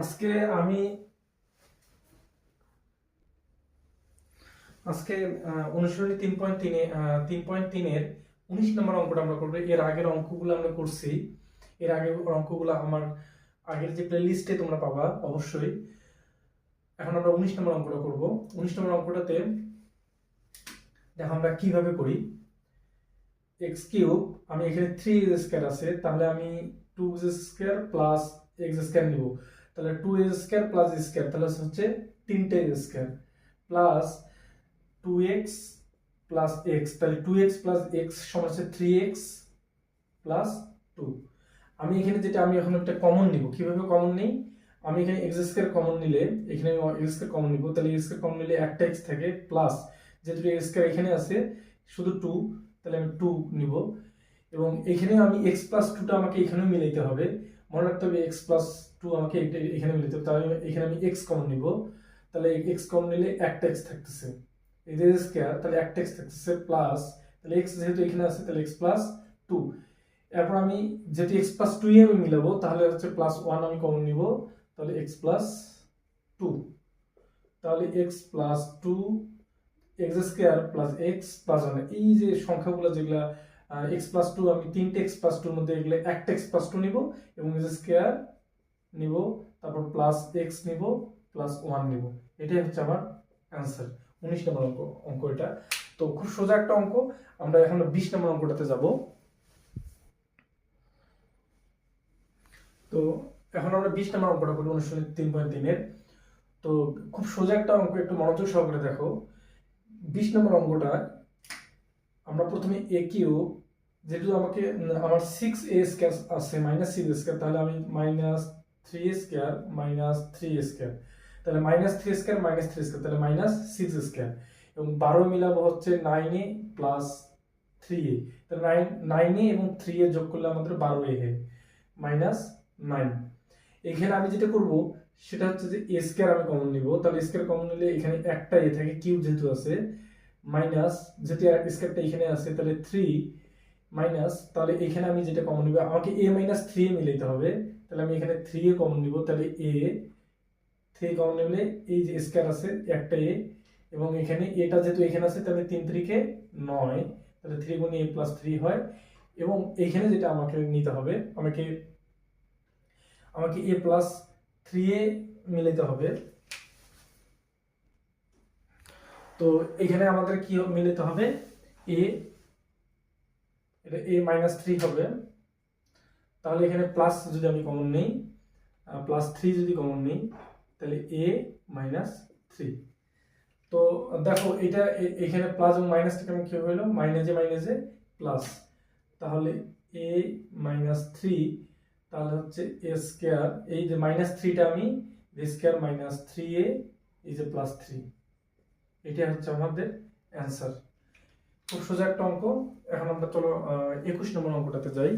আজকে আমি, আজকে অনুশীলনী তিন পয়েন্ট তিনে তিন পয়েন্ট তিনের উনিশ নম্বর অঙ্কটা আমরা করব। এর আগের অঙ্কগুলো আমরা করছি। এর আগের অঙ্কগুলো আমার আগের যে প্লে তোমরা পাবা, অবশ্যই। এখন আমরা উনিশ নম্বর অঙ্কটা করব। উনিশ নম্বর অঙ্কটাতে দেখো আমরা কীভাবে করি। এক্স কিউব, আমি এখানে থ্রি স্কোয়ার আছে, তাহলে আমি two square plus X square নিব। তাহলে two A square plus square তাহলে হচ্ছে তিনটে square plus two X plus X তাহলে টু এক্স প্লাস এক্স সমান হচ্ছে থ্রি এক্স প্লাস টু আমি এখানে যেটা, আমি এখন একটা কমন নিব। কীভাবে কমন নেই? আমি এখানে এক্স স্কোয়ার কমন নিলে, এখানে আমি এক্স স্কোয়ার কমন নিব। তাহলে এক্স স্কোয়ার কমন নিলে একটা এক্স থাকে প্লাস যেহেতু এক্স স্কোয়ার এখানে আছে, শুধু টু তাহলে আমি টু নিব। এবং এখানে আমি এক্স প্লাস টুটা আমাকে এখানেও মিলাইতে হবে। মনে রাখতে হবে এক্স প্লাস টু আমাকে এখানে মিলাতে হবে, তাহলে এখানে আমি এক্স কমন নিব। তাহলে এক্স কমন নিলে একটা এক্স থাকতেছে। এদের স্কোয়ার তাহলে একটা এক্স থাকতেছে প্লাস তাহলে এক্স যেহেতু এখানে আছে, তাহলে এক্স প্লাস টু এরপর আমি যেটি এক্স প্লাস টু আমি মিলাবো, তাহলে হচ্ছে প্লাস ওয়ান আমি কমন নিব, তাহলে এক্স প্লাস টু তাহলে X plus two X square plus X plus one এই যে সংখ্যাগুলো যেগুলা এক্স প্লাস টু আমি তিনটে এক্স প্লাস টুর মধ্যে এগুলো একটা এক্স প্লাস টু নিব, এবং এক্স স্কোয়ার নিব, তারপর প্লাস এক্স নিব প্লাস ওয়ান নিব। এটাই হচ্ছে আমার অ্যান্সার উনিশ নম্বর অঙ্ক অঙ্ক এটা। তো খুব সোজা একটা অঙ্ক। আমরা এখন বিশ নম্বর অঙ্কটাতে যাব। তো এখন আমরা বিশ নম্বর অঙ্কটা করি অনুশীলনী তিন পয়েন্ট তিনের। তো খুব সোজা একটা অঙ্ক, একটু মনোযোগ সহকারে দেখো। বিশ নম্বর অঙ্কটা, আমরা প্রথমে এ কিউ যেহেতু আমাকে, আমার সিক্স এ স্কোয়ার আছে মাইনাস সিক্স স্কোয়ার তাহলে আমি minus three square minus three square তাহলে minus three square minus three square তাহলে মাইনাস সিক্স স্কোয়ার এবং বারো মিলাবো হচ্ছে nine A plus three A তাহলে নাইন নাইন এ এবং থ্রি এ যোগ করলে আমাদের বারো এ মাইনাস নাইন এখানে আমি যেটা করব, সেটা হচ্ছে যে এ স্কোয়ার আমি কমন নিব। তাহলে স্কোয়ার কমন নিলে এখানে একটা এ থাকে কিউ যেহেতু আছে মাইনাস যেটি স্কোয়ারটা এখানে আছে, তাহলে থ্রি মাইনাস তাহলে এখানে আমি যেটা কমন নিব, আমাকে এ মাইনাস থ্রি মিলাইতে হবে। তাহলে আমি এখানে থ্রি এ কমন নিব, তাহলে এ থ্রি কমন নিলে এই যে স্কোয়ার আছে, একটা এ এবং এখানে এটা যেহেতু এখানে আছে, তাহলে তিন থ্রিকে নয়, তাহলে থ্রি গুণে এ প্লাস থ্রি হয়, এবং এখানে যেটা আমাকে নিতে হবে, আমাকে আমাকে এ প্লাস থ্রি এ মিলাইতে হবে। তো এখানে আমাদের কি মিলাতে হবে? এ এটা এ মাইনাস থ্রি হবে। তাহলে এখানে প্লাস যদি আমি কমন নেই প্লাস থ্রি যদি কমন নেই, তাহলে এ মাইনাস থ্রি তো দেখো, এটা এখানে প্লাস এবং মাইনাসটা কেমন কি হলো মাইনাসে মাইনাসে প্লাস তাহলে এ মাইনাস থ্রি তাহলে হচ্ছে এ স্কোয়ার এই যে মাইনাস থ্রিটা আমি স্কোয়ার মাইনাস থ্রি এ এই যে প্লাস থ্রি এটা হচ্ছে আমাদের অ্যান্সার খুব সোজা একটা অঙ্ক। এখন আমরা চলো একুশ নম্বর অঙ্কটাতে যাই।